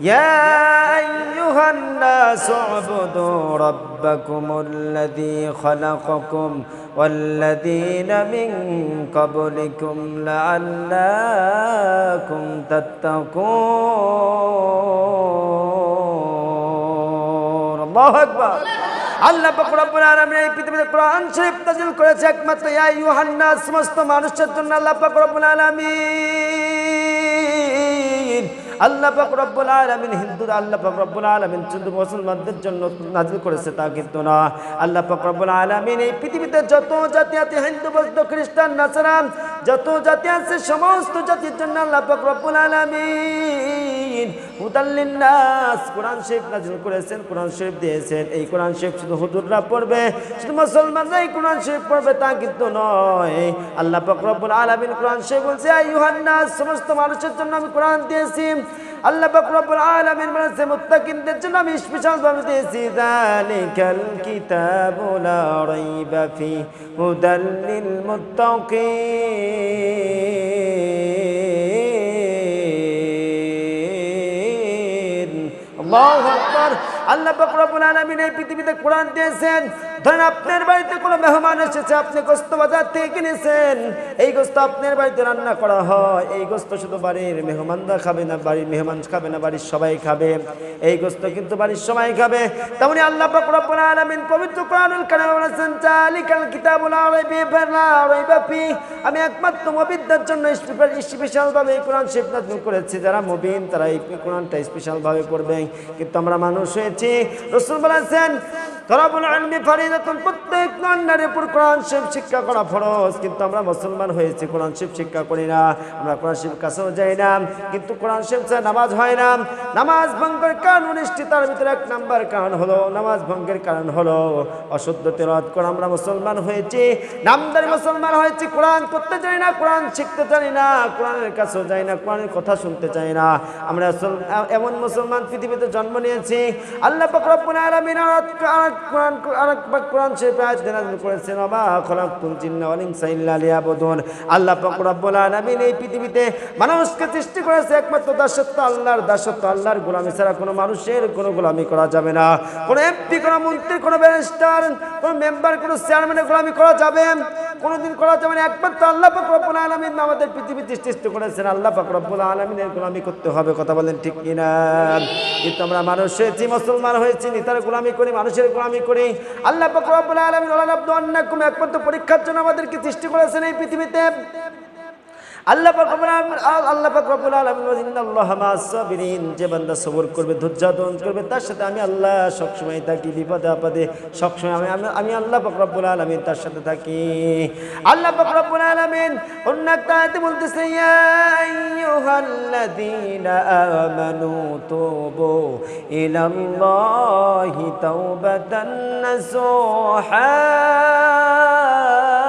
يا أيها الناس اعبدوا ربكم الذي خلقكم والذين من قبلكم لعلكم تتقون الله أكبر আল্লাহ পাক রব্বুল আলামিন এই পৃথিবীতে কোরআন শরীফ নাযিল করেছে একমাত্র ইয়া আইয়ুহান নাস সমস্ত মানুষের জন্য আল্লাহ পাক রব্বুল আলামিন আল্লাহ পাক রব্বুল আলামিন, হিন্দুরা আল্লাহ পাক রব্বুল আলামিন শুধু মুসলমানদের জন্য নাজিল করেছে তা কিন্তু না। আল্লাহ পাক রব্বুল আলামিন এই পৃথিবীতে যত জাতি আছে, হিন্দু, বৌদ্ধ, খ্রিস্টান নাসারাম যত জাতি আছে, সমস্ত জাতির জন্য আল্লাহ পাক রব্বুল আলামিন কোরআন শরীফ নাযিল করেছেন, কোরআন শরীফ দিয়েছেন। এই কোরআন শরীফ শুধু হুজুররা পড়বে, শুধু মুসলমানরাই কোরআন শরীফ পড়বে তা কিন্তু নয়। আল্লাহ পাক রব্বুল আলামিন কোরআন শরীফ বলছে সমস্ত মানুষের জন্য আমি কোরআন দিয়েছি। আল্লাহ পাক রব্বুল আলামিন বলেছে, মুত্তাকিনদের জন্য আমি স্পেশাল ভাবে দিয়েছি। যালিকাল কিতাবু লা ফি, হুদাল লিল মুত্তাকিন। আল্লাহু আল্লাহ বকরবুল আলামিন এই পৃথিবীতে কোরআন দিয়েছেন ধরেন আপনার বাড়িতে কোনো মেহমান এসেছে, আপনি গোস্ত বাজার থেকে কিনেছেন। এই গোস্ত আপনার বাড়িতে রান্না করা হয়। এই গোস্ত শুধু বাড়ির মেহমানরা খাবে না, বাড়ির মেহমান খাবে না, বাড়ির সবাই খাবে। এই গোস্ত কিন্তু বাড়ির সবাই খাবে। তেমনি আল্লাহ রব্বুল আলামিন পবিত্র কোরআনুল কারিমে বলেছেন জালিকাল কিতাবুল রাইবা লা রাইবা ফি। আমি একমাত্র মুবিনদের জন্য স্পেশাল এই কোরআন শরীফ নাযিল করেছি। যারা মুবিন, তারা এই কোরআনটা স্পেশাল ভাবে পড়বে। কিন্তু আমরা মানুষ হয়েছি। রাসূল বলেছেন رب العلم فريضة قد নারীর উপর কোরআন শরীফ শিক্ষা করা ফরজ। কিন্তু আমরা মুসলমান হয়েছি, কোরআন শরীফ শিক্ষা করি না। আমরা কোরআন শরীফ কাছেও যাই না। কিন্তু কোরআন ছাড়া নামাজ হয় না। নামাজ ভঙ্গের কারণ উনিশটি তার ভিতরে এক নাম্বার কারণ হলো, নামাজ ভঙ্গের কারণ হলো অশুদ্ধ তেলাওয়াত করে। আমরা মুসলমান হয়েছি, নামদারি মুসলমান হয়েছি, কোরআন করতে জানি না, কোরআন শিখতে জানি না, কোরআনের কাছেও যাই না, কোরআনের কথা শুনতে চাই না। আমরা এমন মুসলমান পৃথিবীতে জন্ম নিয়েছি। আল্লাহ পাক রব্বুল আলামিন আর কোরআন শরীফে আয়াত নাযিল করেছেন আমা খলাকতুল জিন্না ওয়াল ইনসা ইল্লা লিয়াবুদুন। আল্লাহ পাক রব্বুল আলামিন এই পৃথিবীতে মানুষকে সৃষ্টি করেছে একমাত্র দাসত্ব, আল্লাহর দাসত্ব, আল্লাহর গোলামি ছাড়া কোনো মানুষের কোনো গোলামি করা যাবে না। কোনো এমপি কোনো মন্ত্রী, কোনো ব্যারিস্টার কোনো মেম্বার কোনো চেয়ারম্যানের গোলামি করা যাবে। কোনোদিন করা যাবে না। একমাত্র আল্লাহ পাক আলমিন আমাদের পৃথিবীতে সৃষ্টি করেছেন। আল্লাহ পাক আলমিনের গুলামি করতে হবে, কথা বলেন ঠিক কিনা? কিন্তু আমরা মানুষ হয়েছি, মুসলমান হয়েছি, নিতার গুলামি করি, মানুষের গোলামি করি। আল্লাহ পাক আলমিন আল্লাহ একমাত্র পরীক্ষার জন্য আমাদেরকে সৃষ্টি করেছেন এই পৃথিবীতে। আল্লাহ আল্লাহ পাক রব্বুল আলামিন যে বান্দা সবর করবে ধৈর্য করবে, তার সাথে আমি আল্লাহ সব সময় থাকি, বিপদে আপদে সব সময় আমি আমি- আল্লাহ রব্বুল আলামিন তার সাথে থাকি। আল্লাহ রব্বুল আলামিন অন্য একটা বলতেছে আমানু তুবু ইলাল্লাহি তাওবাতান নাসুহা।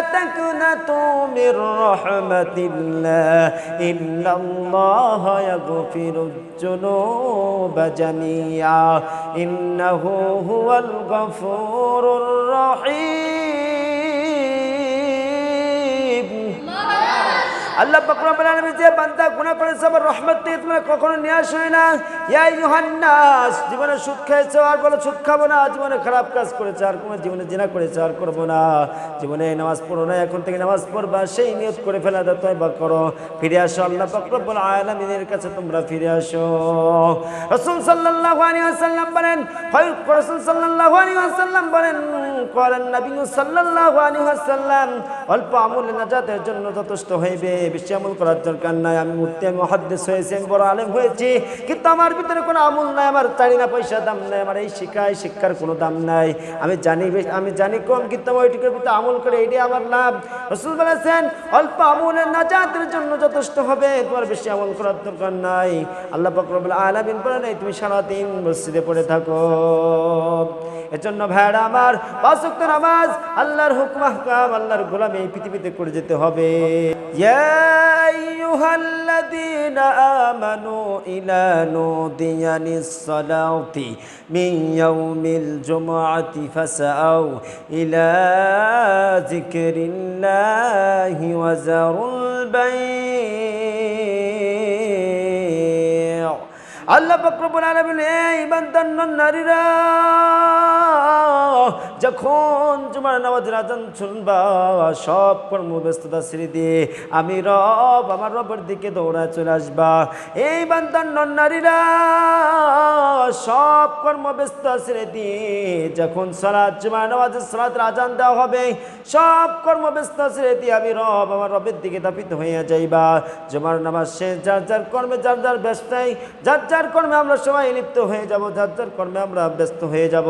تكنتوا من رحمة الله. إن الله يغفر الذنوب جميعا. إنه هو الغفور الرحيم. আল্লাহ রব্বুল যে বান্দা গুনাহ করেছে, আমার রহমত থেকে তোমরা কখনো নিয়ে আসো না। ইয়া ইউহান্নাস জীবনে সুদ খেয়েছো, আর বলো সুদ খাব না। জীবনে খারাপ কাজ করেছে, আর কোনো জীবনে জিনা করেছে, আর করব না। জীবনে নামাজ পড়ো না, এখন থেকে নামাজ পড়বা, সেই নিয়ত করে ফেলা দাও তয়বা করো। ফিরে আসো, আল্লাহ পাক রব্বুল আলামিনের কাছে তোমরা ফিরে আসো। রাসূল সাল্লাল্লাহু আলাইহি বলেন, হয় রাসূল সাল্লাল্লাহু আলাইহি বলেন করেন নবী সাল্লাল্লাহু আলাইহি ওয়াসাল্লাম, অল্প আমল নাজাতের জন্য যথেষ্ট হইবে। বেশি আমল করার দরকার নাই। আমি মূর্তি আমি মহাদ্দেশ হয়েছি, আমি বড় আলেম হয়েছি। কিন্তু আমার ভিতরে কোনো আমল নাই, আমার চারি না পয়সা দাম নাই, আমার এই শিক্ষায় শিক্ষার কোনো দাম নাই। আমি জানি আমি জানি কম, কিন্তু আমি ওইটুকুর ভিতরে আমল করে এটাই আমার লাভ। রসুল বলেছেন, অল্প আমলের নাজাতের জন্য যথেষ্ট হবে, তোমার বেশি আমল করার দরকার নাই। আল্লাহ ফকরবুল আলামিন বলে নাই তুমি সারাদিন মসজিদে পড়ে থাকো। এজন্য ভাইরা আমার, পাঁচ ওয়াক্ত নামাজ, আল্লাহর হুকুম, আহকাম, আল্লাহর গোলামি এই পৃথিবীতে করে যেতে হবে। ইয়া أيها الذين آمنوا إلى نودي للصلاة من يوم الجمعة فسأوا إلى ذكر الله وزروا البيت. আল্লাহ ফকরবুল আলমিন এই বান্দার নারীরা, যখন জুমার নামাজের আজান শুনবা, সব কর্মব্যস্ততা ছেড়ে দিয়ে আমি রব, আমার রবের দিকে দৌড়ায় চলে আসবা। এই বান্দার নারীরা, সব কর্মব্যস্ত ছেড়ে দিয়ে যখন সালাদ জুমার নামাজের সালাতের আজান দেওয়া হবে, সব কর্মব্যস্ত ছেড়ে দিয়ে আমি রব, আমার রবের দিকে দাপিত হইয়া যাইবা। জুমার নামাজ শেষ, যার যার কর্মে, যার যার ব্যস্তায় যার যার কর্মে আমরা সবাই লিপ্ত হয়ে যাব যার যার কর্মে আমরা ব্যস্ত হয়ে যাব।